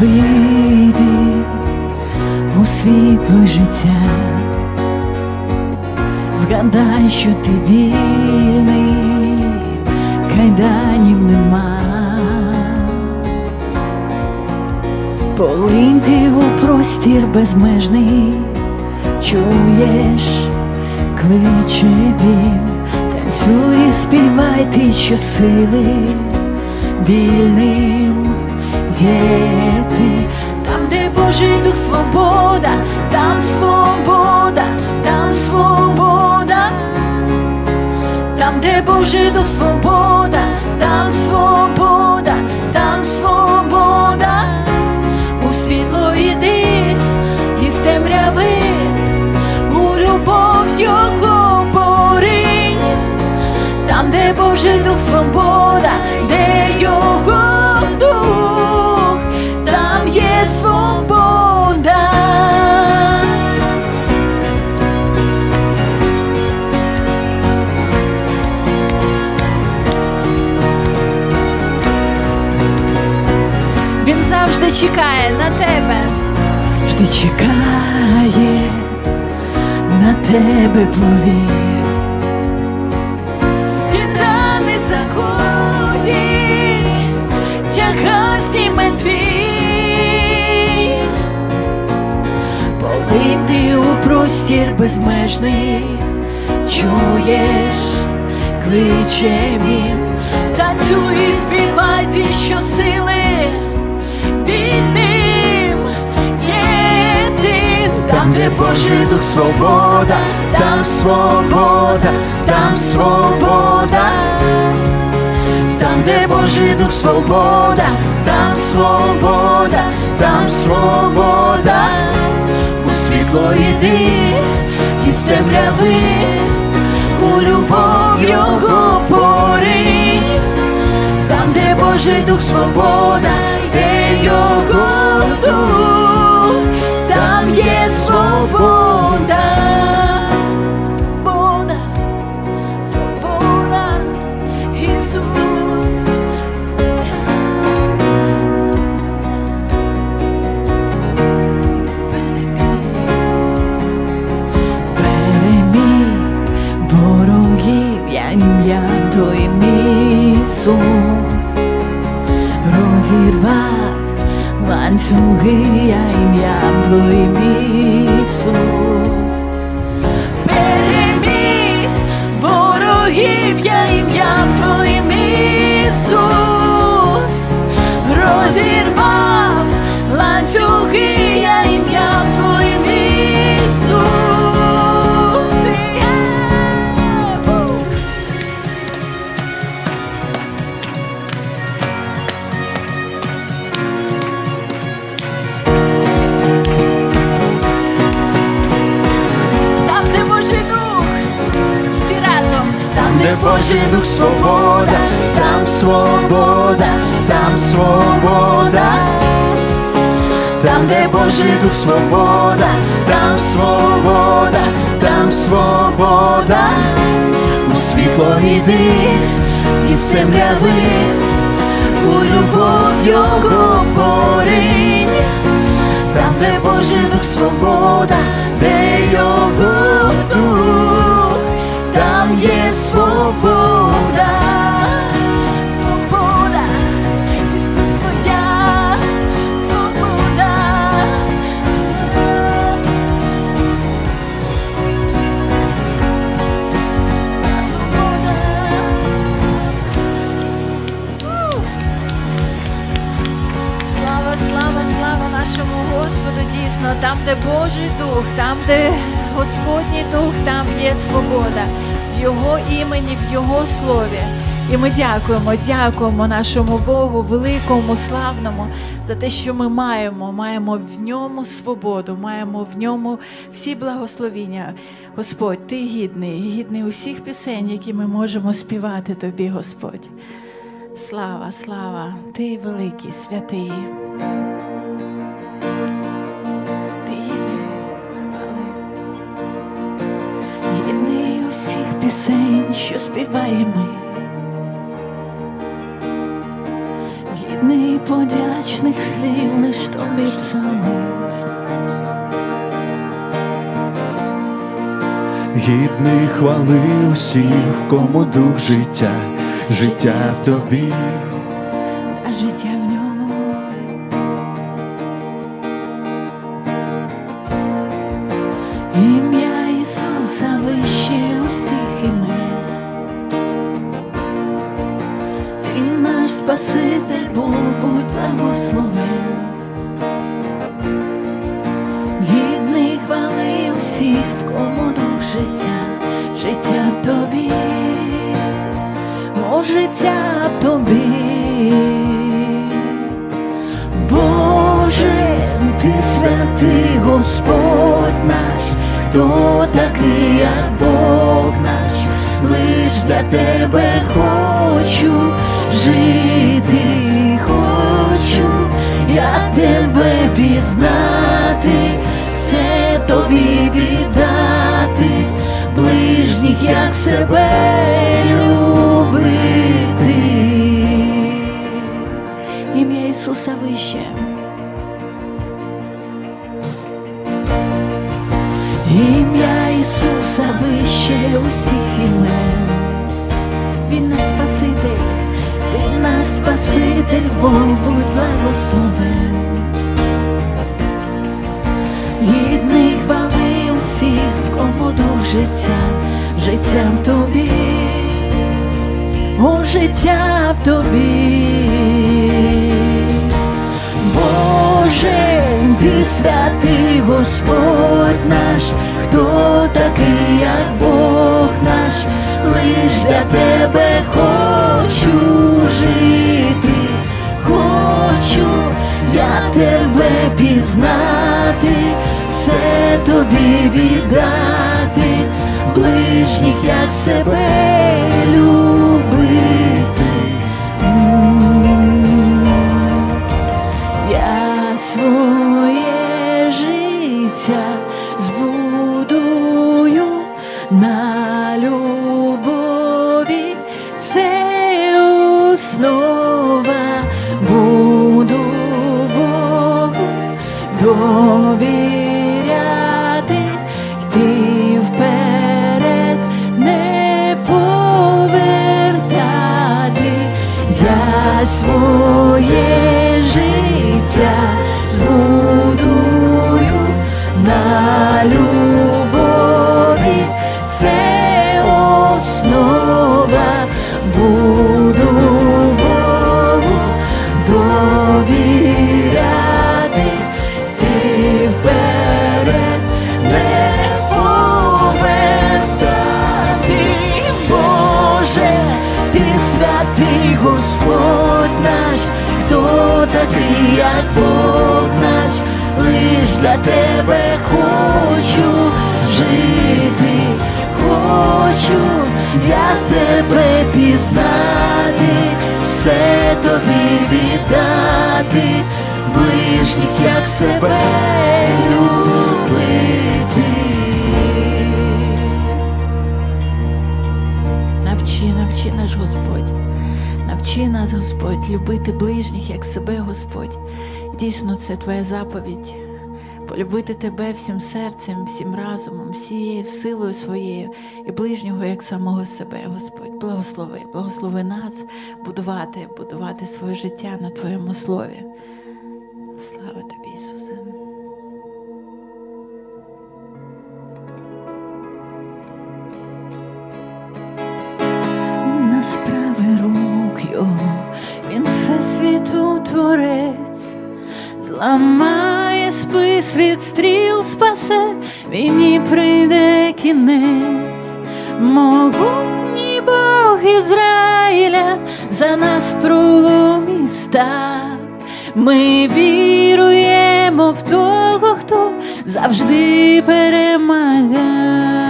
Вийди у світло життя. Згадай, що ти вільний, кайданів нема. Полинь ти у простір безмежний, чуєш, кличе він, танцюй, і співай ти щосили, вільним є Божий дух свобода, там свобода, там свобода, там, де Божий дух свобода, там свобода, там свобода, у світло йди із темряви, у любов його поринь, там, де Божий дух свобода, де його завжди чекає на тебе. Завжди чекає на тебе повір. Він рани заходить, тягар зніме твій. Полинь у простір безмежний, чуєш, кличе він, танцюй, і співай ти щосили, де Божий дух свобода, там свобода, там свобода, там, де Божий дух свобода, там свобода, там свобода, у світло йди із темряви, у любов його поринь, там, де Божий дух свобода, де його дух, там є свобода. Божий дух свобода, там свобода, там свобода, там, де Божий дух свобода, там свобода, там свобода, у світло йди із темряви, у любов його поринь, там, де Божий дух свобода, де його дух, є свобода. свобода, Ісус свобода. Свобода. Слава, слава, слава нашому Господу, дійсно, там, де Божий дух, там, де Господній дух, там є свобода Його імені, в Його слові. І ми дякуємо, дякуємо нашому Богу, великому, славному, за те, що ми маємо, маємо в ньому свободу, маємо в ньому всі благословіння. Господь, ти гідний, гідний усіх пісень, які ми можемо співати тобі, Господь. Слава, слава, ти великий, святий. Пісень, що співаємо. Гідний подячних слів лиш тобі псами. Гідний хвали усіх, кому дух життя, життя в тобі. Хто такий, як Бог наш, лиш для тебе хочу жити, хочу я тебе пізнати, все тобі віддати, ближніх як себе любити. Ім'я Ісуса вище. Ісуса вище усіх імен. Він наш Спаситель, ти наш Спаситель, Бог будь благословен. Гідний хвали усіх, в кому дух життя, життя в тобі, о життя в тобі. Боже, ти святий Господь наш, хто такий, як Бог наш, лиш для тебе хочу жити, хочу я тебе пізнати, все тобі віддати, ближніх як себе любити. Боже, ти святий Господь наш, хто такий, як Бог наш, лиш для тебе хочу жити, хочу я тебе пізнати, все тобі віддати, ближніх як себе любити. Господь. Навчи нас, Господь, любити ближніх, як себе, Господь. Дійсно, це Твоя заповідь. Полюбити тебе всім серцем, всім разумом, всією силою своєю і ближнього як самого себе, Господь. Благослови, благослови нас будувати, будувати своє життя на Твоєму слові. Слава тобі, Ісусе. Його, він все світу творець, зламає спис від стріл, спасе, війні прийде кінець, могутній Бог Ізраїля за нас пролом і став. Ми віруємо в того, хто завжди перемагає.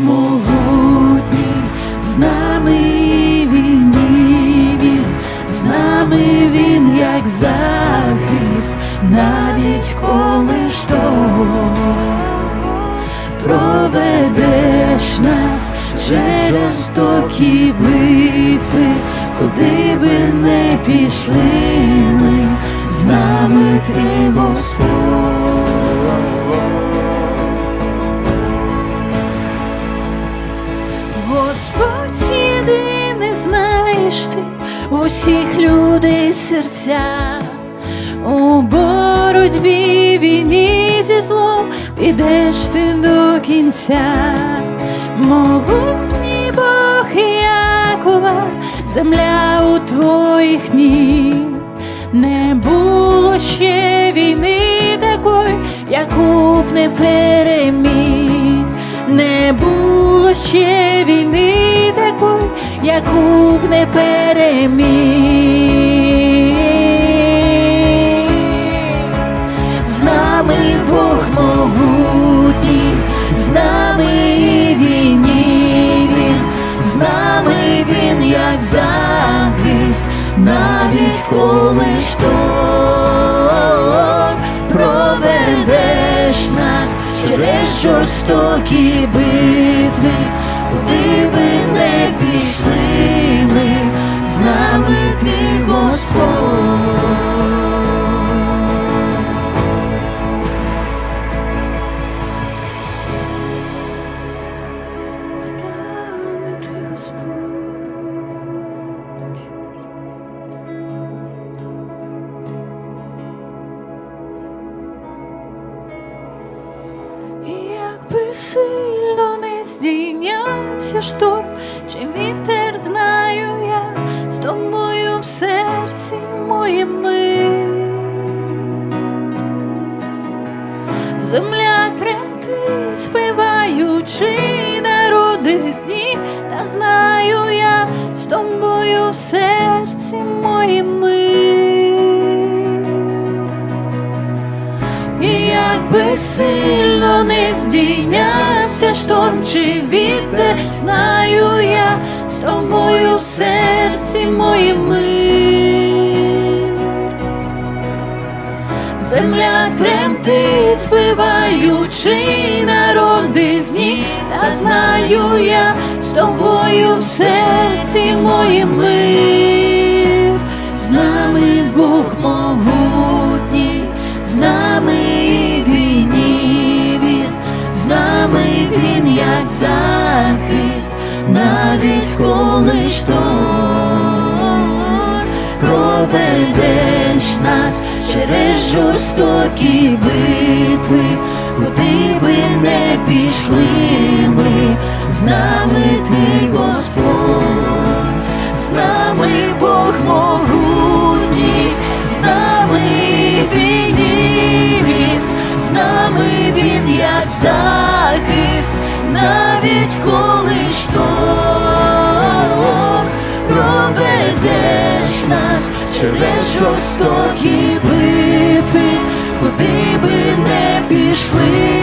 Бог могутній, з нами і війні він, з нами він як захист, навіть коли шторм. Проведеш нас через жорстокі битви, куди би не пішли ми, з нами ти. Господь усіх людей серця, у боротьбі війні зі злом підеш ти до кінця, могутній Бог Якова, земля у твоїх ніг, не було ще війни такої, яку б не переміг, не було ще війни такої, яку б не переміг. З нами Бог могутній, з нами війні він, з нами він як захист, навіть коли шторм проведеш нас через жорстокі битви, куди би не пішли ми, з нами ти Господь. З здійнявся шторм, чи вітер знаю я з тобою в серці моєм мир. Земля тремтить, співаючи народи дні, та знаю я з тобою в серці моєм мир. І якби сильно не здійнявся шторм чи вітер, знаю я з тобою в серці моєм мир. Земля тремтить, співаючи народи з ніг, та знаю я з тобою в серці моєм мир. Захист, навіть коли шторм проведеш нас через жорстокі битви, куди би не пішли ми, з нами ти Господь, з нами Бог могутній, з нами війні з нами він як захист, навіть коли шторм проведеш нас через жорстокі битви, куди би не пішли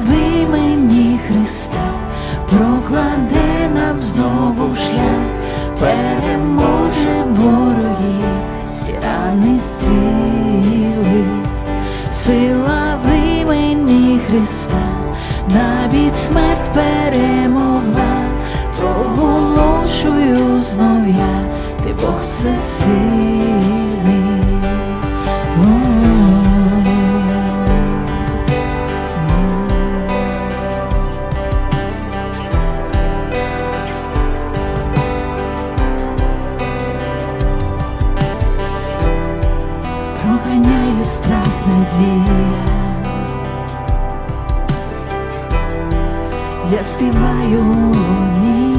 сила в імені Христа прокладе нам знову шлях, переможе ворогів, всі рани зцілить, сила в імені Христа, навіть смерть перемогла, проголошую знов я, ти Бог всесильний. Надія. Я співаю ні.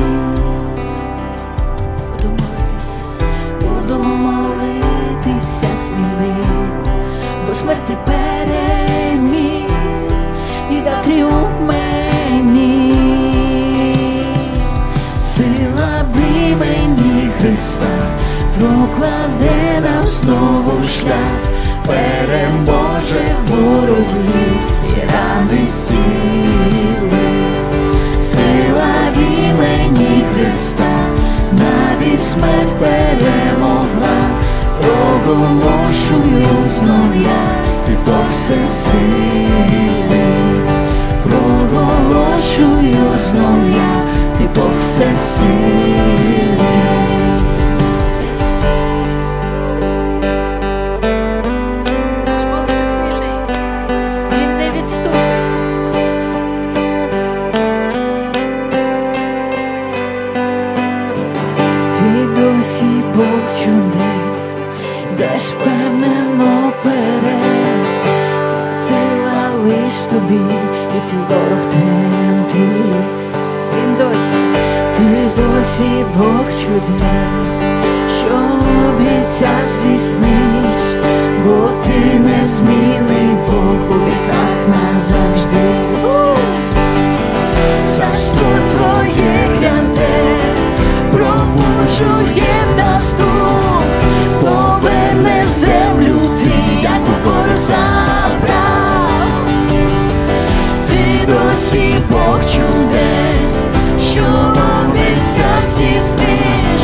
Буду молитися, сміливо, бо смерти переміг і дав тріумф мені. Сила в імені Христа прокладе нам знову шлях, переможе ворогів, всі рани сили. Сила імені Христа, навіть смерть перемогла, проголошую знов я, ти Бог всесильний, проголошую знов я, ти Бог всесильний. Твій ворог тремтить. Він досі, ти досі Бог чудес, що обіцяв здійсниш, бо ти незмінний Бог у віках назавжди. Царство твоє гряде, пробуджує в нас тут, повернеш землю Ти Бог чудес, що обіцяв здійсниш,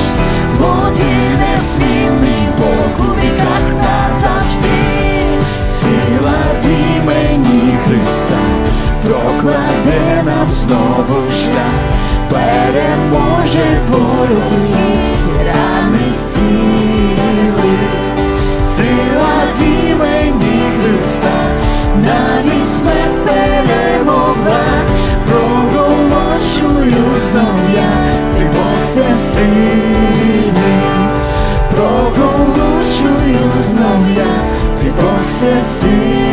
бо ти незмінний Бог у віках назавжди. Сила в імені Христа прокладе нам знову шлях, переможе ворогів, рани зцілить. Сила в імені Христа, навіть смерть всесильний, проголошую знов я, ти Бог всесильний.